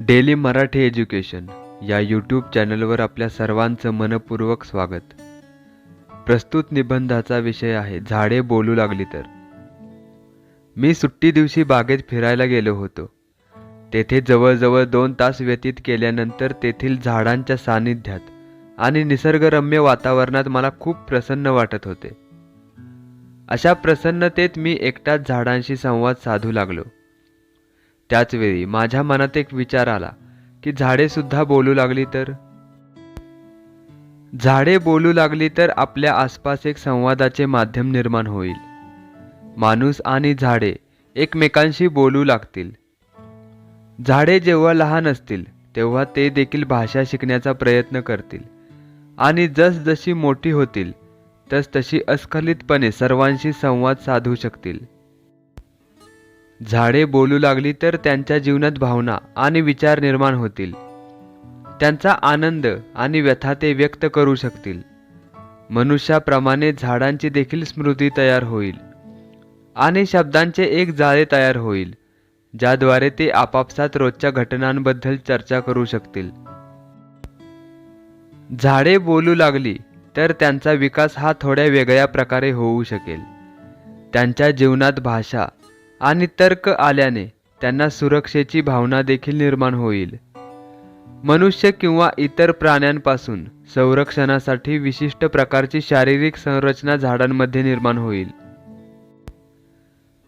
Daily Marathi education या YouTube चॅनलवर आपल्या सर्वांचं मनपूर्वक स्वागत. प्रस्तुत निबंधाचा विषय आहे झाडे बोलू लागली तर. मी सुट्टी दिवशी बागेत फिरायला गेलो होतो. तेथे जवळजवळ दोन तास व्यतीत केल्यानंतर तेथील झाडांच्या सानिध्यात आणि निसर्गरम्य वातावरणात मला खूप प्रसन्न वाटत होते. अशा प्रसन्नतेत मी एकटाच झाडांशी संवाद साधू लागलो. त्याचवेळी माझ्या मनात एक विचार आला की झाडे सुद्धा बोलू लागली तर? झाडे बोलू लागली तर आपल्या आसपास एक संवादाचे माध्यम निर्माण होईल. माणूस आणि झाडे एकमेकांशी बोलू लागतील. झाडे जेव्हा लहान असतील तेव्हा ते देखील भाषा शिकण्याचा प्रयत्न करतील. आणि जसजशी मोठी होतील तस तशी अस्खलितपणे सर्वांशी संवाद साधू शकतील. झाडे बोलू लागली तर त्यांच्या जीवनात भावना आणि विचार निर्माण होतील. त्यांचा आनंद आणि व्यथा ते व्यक्त करू शकतील. मनुष्याप्रमाणे झाडांची देखील स्मृती तयार होईल. आणि शब्दांचे एक जाळे तयार होईल ज्याद्वारे ते आपापसात रोजच्या घटनांबद्दल चर्चा करू शकतील. झाडे बोलू लागली तर त्यांचा विकास हा थोड्या वेगळ्या प्रकारे होऊ शकेल. त्यांच्या जीवनात भाषा आणि तर्क आल्याने त्यांना सुरक्षेची भावना देखील निर्माण होईल. मनुष्य किंवा इतर प्राण्यांपासून संरक्षणासाठी विशिष्ट प्रकारची शारीरिक संरचना झाडांमध्ये निर्माण होईल.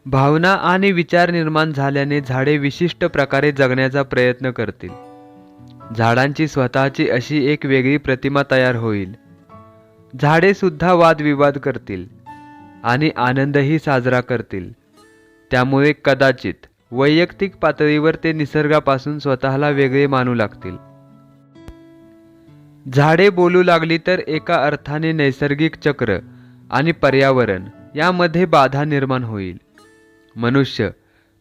भावना आणि विचार निर्माण झाल्याने झाडे विशिष्ट प्रकारे जगण्याचा प्रयत्न करतील. झाडांची स्वतःची अशी एक वेगळी प्रतिमा तयार होईल. झाडे सुद्धा वादविवाद करतील आणि आनंदही साजरा करतील. त्यामुळे कदाचित वैयक्तिक पातळीवर ते निसर्गापासून स्वतःला वेगळे मानू लागतील. झाडे बोलू लागली तर एका अर्थाने नैसर्गिक चक्र आणि पर्यावरण यामध्ये बाधा निर्माण होईल. मनुष्य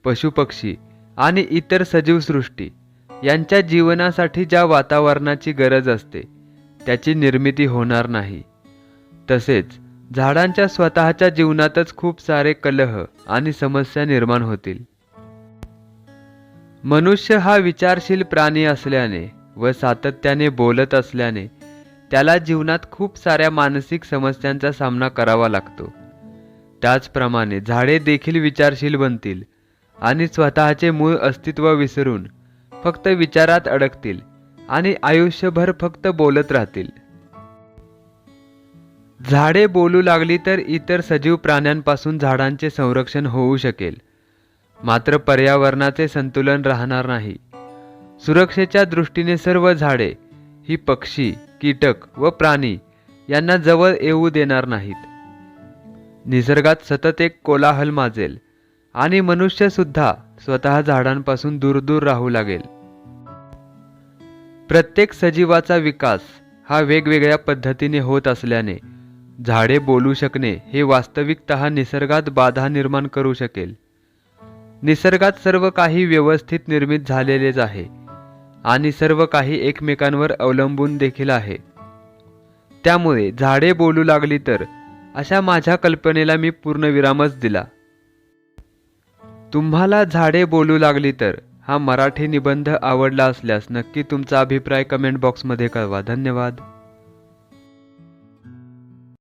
पशुपक्षी आणि इतर सजीव सृष्टी यांच्या जीवनासाठी ज्या वातावरणाची गरज असते त्याची निर्मिती होणार नाही. तसेच झाडांच्या स्वतःच्या जीवनातच खूप सारे कलह आणि समस्या निर्माण होतील. मनुष्य हा विचारशील प्राणी असल्याने व सातत्याने बोलत असल्याने त्याला जीवनात खूप साऱ्या मानसिक समस्यांचा सामना करावा लागतो. त्याचप्रमाणे झाडे देखील विचारशील बनतील आणि स्वतःचे मूळ अस्तित्व विसरून फक्त विचारात अडकतील आणि आयुष्यभर फक्त बोलत राहतील. झाडे बोलू लागली तर इतर सजीव प्राण्यांपासून झाडांचे संरक्षण होऊ शकेल. मात्र पर्यावरणाचे संतुलन राहणार नाही. सुरक्षेच्या दृष्टीने सर्व झाडे ही पक्षी कीटक व प्राणी यांना जवळ येऊ देणार नाहीत. निसर्गात सतत एक कोलाहल माजेल आणि मनुष्यसुद्धा स्वतः झाडांपासून दूर दूर राहू लागेल. प्रत्येक सजीवाचा विकास हा वेगवेगळ्या पद्धतीने होत असल्याने झाडे बोलू शकणे हे वास्तविकत निसर्गात बाधा निर्माण करू शकेल. निसर्गात सर्व काही व्यवस्थित निर्मित झालेलेच आहे आणि सर्व काही एकमेकांवर अवलंबून देखील आहे. त्यामुळे झाडे बोलू लागली तर अशा माझ्या कल्पनेला मी पूर्णविरामच दिला. तुम्हाला झाडे बोलू लागली तर हा मराठी निबंध आवडला असल्यास नक्की तुमचा अभिप्राय कमेंट बॉक्समध्ये कळवा. धन्यवाद.